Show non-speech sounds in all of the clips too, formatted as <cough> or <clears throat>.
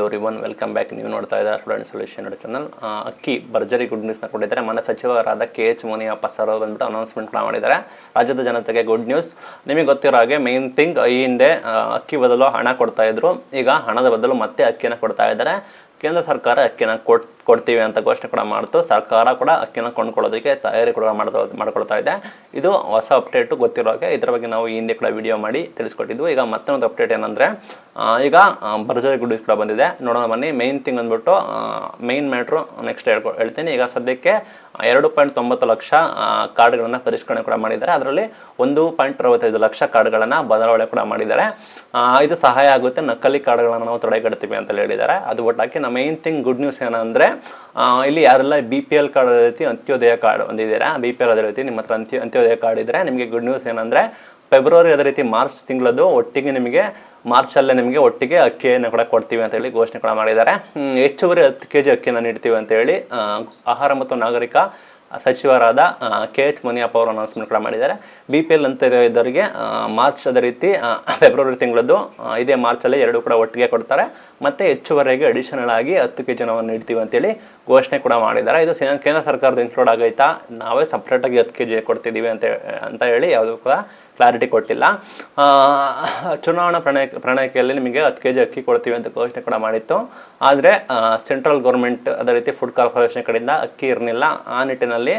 Every one welcome back ನೀವು ನೋಡ್ತಾ ಇದ್ದಾರೆ ಸ್ಟೂಡೆಂಟ್ ಸೊಲ್ಯೂಷನ್ ಚಾನಲ್ ಅಕ್ಕಿ ಭರ್ಜರಿ ಗುಡ್ ನ್ಯೂಸ್ನ ಕೊಟ್ಟಿದ್ದಾರೆ. ಮನೆ ಸಚಿವರಾದ ಕೆ ಎಚ್ ಮುನಿಯಪ್ಪ ಸರ್ ಅವರು ಬಂದ್ಬಿಟ್ಟು ಅನೌನ್ಸ್ಮೆಂಟ್ ಕೂಡ ಮಾಡಿದ್ದಾರೆ. ರಾಜ್ಯದ ಜನತೆಗೆ ಗುಡ್ ನ್ಯೂಸ್ ನಿಮಗೆ ಗೊತ್ತಿರೋ ಹಾಗೆ ಮೇನ್ ಥಿಂಗ್ ಈ ಹಿಂದೆ ಅಕ್ಕಿ ಬದಲು ಹಣ ಕೊಡ್ತಾ ಇದ್ರು. ಈಗ ಹಣದ ಬದಲು ಮತ್ತೆ ಅಕ್ಕಿಯನ್ನು ಕೊಡ್ತಾ ಇದ್ದಾರೆ. ಕೇಂದ್ರ ಸರ್ಕಾರ ಅಕ್ಕಿನ ಕೊಟ್ ಕೊಡ್ತೀವಿ ಅಂತ ಘೋಷಣೆ ಕೂಡ ಮಾಡ್ತು. ಸರ್ಕಾರ ಕೂಡ ಅಕ್ಕಿನ ಕೊಂಡ್ಕೊಳ್ಳೋದಕ್ಕೆ ತಯಾರಿ ಕೂಡ ಮಾಡ್ತಾ, ಮಾಡ್ಕೊಳ್ತಾ ಇದೆ. ಇದು ಹೊಸ ಅಪ್ಡೇಟು ಗೊತ್ತಿರೋಕೆ ಇದರ ಬಗ್ಗೆ ನಾವು ಈ ಹಿಂದೆ ಕೂಡ ವಿಡಿಯೋ ಮಾಡಿ ತಿಳಿಸ್ಕೊಟ್ಟಿದ್ವು. ಈಗ ಮತ್ತೊಂದು ಅಪ್ಡೇಟ್ ಏನಂದರೆ ಈಗ ಭರ್ಜರಿ ಗುಡ್ ಕೂಡ ಬಂದಿದೆ. ನೋಡೋಣ ಬನ್ನಿ. ಮೇನ್ ಥಿಂಗ್ ಅಂದ್ಬಿಟ್ಟು ಮೇನ್ ಮ್ಯಾಟ್ರು ನೆಕ್ಸ್ಟ್ ಹೇಳ್ಕೊ, ಹೇಳ್ತೀನಿ. ಈಗ ಸದ್ಯಕ್ಕೆ ಎರಡು ಪಾಯಿಂಟ್ ತೊಂಬತ್ತು ಲಕ್ಷ ಕಾರ್ಡ್ಗಳನ್ನು ಪರಿಷ್ಕರಣೆ ಕೂಡ ಮಾಡಿದ್ದಾರೆ. ಅದರಲ್ಲಿ ಒಂದು ಪಾಯಿಂಟ್ ಅರವತ್ತೈದು ಲಕ್ಷ ಕಾರ್ಡ್ಗಳನ್ನು ಬದಲಾವಣೆ ಕೂಡ ಮಾಡಿದ್ದಾರೆ. ಇದು ಸಹಾಯ ಆಗುತ್ತೆ. ನಕಲಿ ಕಾರ್ಡ್ಗಳನ್ನು ನಾವು ತಡೆಗಟ್ತೀವಿ ಅಂತ ಹೇಳಿದ್ದಾರೆ. ಅದು ಒಟ್ಟಾಗಿ ಮೇನ್ ಥಿಂಗ್ ಗುಡ್ ನ್ಯೂಸ್ ಏನಂದರೆ ಇಲ್ಲಿ ಯಾರೆಲ್ಲ ಬಿ ಪಿ ಎಲ್ ಕಾರ್ಡ್ ರೀತಿ ಅಂತ್ಯೋದಯ ಕಾರ್ಡ್ ಹೊಂದಿದ್ದೀರಾ ಬಿ ಪಿ ಎಲ್ ಅದೇ ರೀತಿ ನಿಮ್ಮ ಹತ್ರ ಅಂತ್ಯ, ಅಂತ್ಯೋದಯ ಕಾರ್ಡ್ ಇದ್ದರೆ ನಿಮಗೆ ಗುಡ್ ನ್ಯೂಸ್ ಏನಂದರೆ ಫೆಬ್ರವರಿ ಅದೇ ರೀತಿ ಮಾರ್ಚ್ ತಿಂಗಳದ್ದು ಒಟ್ಟಿಗೆ ನಿಮಗೆ ಮಾರ್ಚಲ್ಲೇ ನಿಮಗೆ ಒಟ್ಟಿಗೆ ಅಕ್ಕಿಯನ್ನು ಕೂಡ ಕೊಡ್ತೀವಿ ಅಂತ ಹೇಳಿ ಘೋಷಣೆ ಕೂಡ ಮಾಡಿದ್ದಾರೆ. ಹೆಚ್ಚುವರಿ ಹತ್ತು ಕೆ ಜಿ ಅಕ್ಕಿಯನ್ನು ನೀಡ್ತೀವಿ ಅಂತ ಹೇಳಿ ಆಹಾರ ಮತ್ತು ನಾಗರಿಕ ಸಚಿವರಾದ ಕೆ ಎಚ್ ಮುನಿಯಪ್ಪ ಅವರು ಅನೌನ್ಸ್ಮೆಂಟ್ ಕೂಡ ಮಾಡಿದ್ದಾರೆ. ಬಿ ಪಿ ಎಲ್ ಅಂತ ಇದ್ದವರಿಗೆ ಮಾರ್ಚ್ ಅದೇ ರೀತಿ ಫೆಬ್ರವರಿ ತಿಂಗಳದ್ದು ಇದೇ ಮಾರ್ಚಲ್ಲಿ ಎರಡು ಕೂಡ ಒಟ್ಟಿಗೆ ಕೊಡ್ತಾರೆ. ಮತ್ತು ಹೆಚ್ಚುವರೆಗೆ ಅಡಿಷನಲ್ ಆಗಿ ಹತ್ತು ಕೆ ಜಿ ನಾವು ನೀಡ್ತೀವಿ ಅಂತೇಳಿ ಘೋಷಣೆ ಕೂಡ ಮಾಡಿದ್ದಾರೆ. ಇದು ಕೇಂದ್ರ ಸರ್ಕಾರದ ಇನ್ಕ್ಲೂಡ್ ಆಗೈತಾ? ನಾವೇ ಸಪ್ರೇಟಾಗಿ ಹತ್ತು ಕೆ ಜಿ ಕೊಡ್ತಿದ್ದೀವಿ ಅಂತ ಅಂತ ಹೇಳಿ ಯಾವುದೂ ಕೂಡ ಕ್ಲಾರಿಟಿ ಕೊಟ್ಟಿಲ್ಲ. ಚುನಾವಣಾ ಪ್ರಣಯ ಪ್ರಣಾಳಿಕೆಯಲ್ಲಿ ನಿಮಗೆ ಹತ್ತು ಕೆ ಜಿ ಅಕ್ಕಿ ಕೊಡ್ತೀವಿ ಅಂತ ಘೋಷಣೆ ಕೂಡ ಮಾಡಿತ್ತು. ಆದರೆ ಸೆಂಟ್ರಲ್ ಗೌರ್ಮೆಂಟ್ ಅದೇ ರೀತಿ ಫುಡ್ ಕಾರ್ಪೊರೇಷನ್ ಕಡೆಯಿಂದ ಅಕ್ಕಿ ಇರಲಿಲ್ಲ. ಆ ನಿಟ್ಟಿನಲ್ಲಿ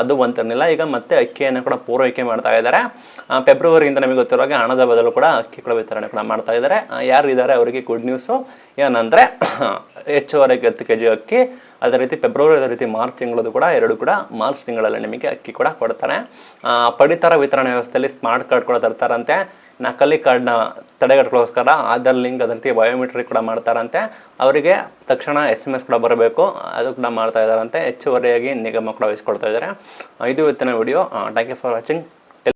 ಅದು ಬಂತಿರಲಿಲ್ಲ ಈಗ ಮತ್ತೆ ಅಕ್ಕಿಯನ್ನು ಕೂಡ ಪೂರೈಕೆ ಮಾಡ್ತಾ ಇದ್ದಾರೆ. ಫೆಬ್ರವರಿಯಿಂದ ನಮಗೆ ಗೊತ್ತಿರೋ ಹಾಗೆ ಹಣದ ಬದಲು ಕೂಡ ಅಕ್ಕಿ ಕೂಡ ವಿತರಣೆ ಕೂಡ ಮಾಡ್ತಾ ಇದ್ದಾರೆ. ಯಾರು ಇದ್ದಾರೆ ಅವರಿಗೆ ಗುಡ್ ನ್ಯೂಸು ಏನಂದರೆ <clears throat> ಹೆಚ್ಚುವರೆಗೆ ಹತ್ತು ಕೆ ಜಿ ಅಕ್ಕಿ, ಅದೇ ರೀತಿ ಫೆಬ್ರವರಿ ಅದೇ ರೀತಿ ಮಾರ್ಚ್ ತಿಂಗಳದು ಕೂಡ, ಎರಡು ಕೂಡ ಮಾರ್ಚ್ ತಿಂಗಳಲ್ಲಿ ನಿಮಗೆ ಅಕ್ಕಿ ಕೂಡ ಕೊಡ್ತಾರೆ. ಪಡಿತರ ವಿತರಣೆ ವ್ಯವಸ್ಥೆಯಲ್ಲಿ ಸ್ಮಾರ್ಟ್ ಕಾರ್ಡ್ ಕೂಡ ತರ್ತಾರಂತೆ. ನಕಲಿ ಕಾರ್ಡ್ನ ತಡೆಗಟ್ಟೋಸ್ಕರ ಆಧಾರ್ ಲಿಂಕ್ ಅದಂತೆ ಬಯೋಮೆಟ್ರಿಕ್ ಕೂಡ ಮಾಡ್ತಾರಂತೆ. ಅವರಿಗೆ ತಕ್ಷಣ ಎಸ್ ಎಂ ಎಸ್ ಕೂಡ ಬರಬೇಕು. ಅದು ಕೂಡ ಮಾಡ್ತಾ ಇದ್ದಾರಂತೆ. ಹೆಚ್ಚುವರಿಯಾಗಿ ನಿಗಮ ಕೂಡ ವಹಿಸ್ಕೊಳ್ತಾ ಇದ್ದಾರೆ. ಇದು ಇವತ್ತಿನ video thank you for watching